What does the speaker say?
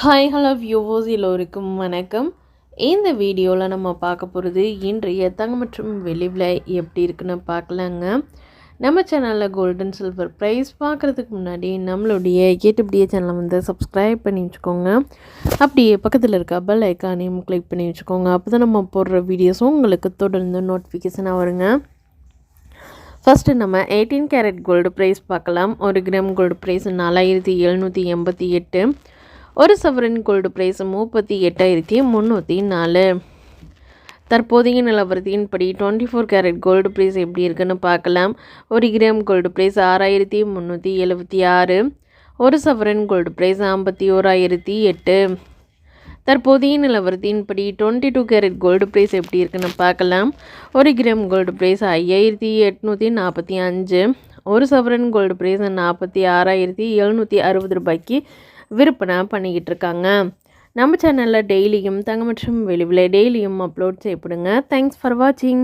Hi hello வியூவோஸ் எல்லோருக்கும் வணக்கம். இந்த வீடியோவில் நம்ம பார்க்க போகிறது இன்றைய தங்கம் மற்றும் வெளிவில் எப்படி இருக்குன்னு பார்க்கலாங்க. நம்ம சேனலில் கோல்டன் சில்வர் ப்ரைஸ் பார்க்குறதுக்கு முன்னாடி நம்மளுடைய கேட்டுப்படியே சேனலை வந்து சப்ஸ்கிரைப் பண்ணி வச்சுக்கோங்க. அப்படியே பக்கத்தில் இருக்க பெல் ஐக்கானையும் கிளிக் பண்ணி வச்சுக்கோங்க. அப்போ தான் நம்ம போடுற வீடியோஸும் உங்களுக்கு தொடர்ந்து நோட்டிஃபிகேஷனாக வருங்க. ஃபஸ்ட்டு நம்ம எயிட்டீன் கேரட் கோல்டு ப்ரைஸ் பார்க்கலாம். ஒரு கிராம் கோல்டு ப்ரைஸ் நாலாயிரத்தி எழுநூற்றி எண்பத்தி எட்டு. ஒரு சவரன் கோல்டு ப்ரைஸ் முப்பத்தி எட்டாயிரத்தி முந்நூற்றி நாலு. தற்போதைய நிலவரத்தின்படி twenty four carat gold price எப்படி இருக்குன்னு பார்க்கலாம். ஒரு கிராம் கோல்டு ப்ரைஸ் ஆறாயிரத்தி முந்நூற்றி எழுபத்தி ஆறு. ஒரு சவரன் கோல்டு ப்ரைஸ் ஐம்பத்தி ஓராயிரத்தி எட்டு. தற்போதைய நிலவரத்தின்படி twenty two carat gold price எப்படி இருக்குன்னு பார்க்கலாம். ஒரு கிராம் கோல்டு ப்ரைஸ் ஐயாயிரத்தி எட்நூற்றி நாற்பத்தி அஞ்சு. ஒரு சவரன் கோல்டு ப்ரைஸ் நாற்பத்தி ஆறாயிரத்தி எழுநூற்றி அறுபது ரூபாய்க்கு விற்பனை பண்ணிக்கிட்டு இருக்காங்க நம்ம சேனலில் டெய்லியும் தங்க மற்றும் டெய்லியும் அப்லோட் செய்யப்படுங்க. தேங்க்ஸ் ஃபார் வாட்சிங்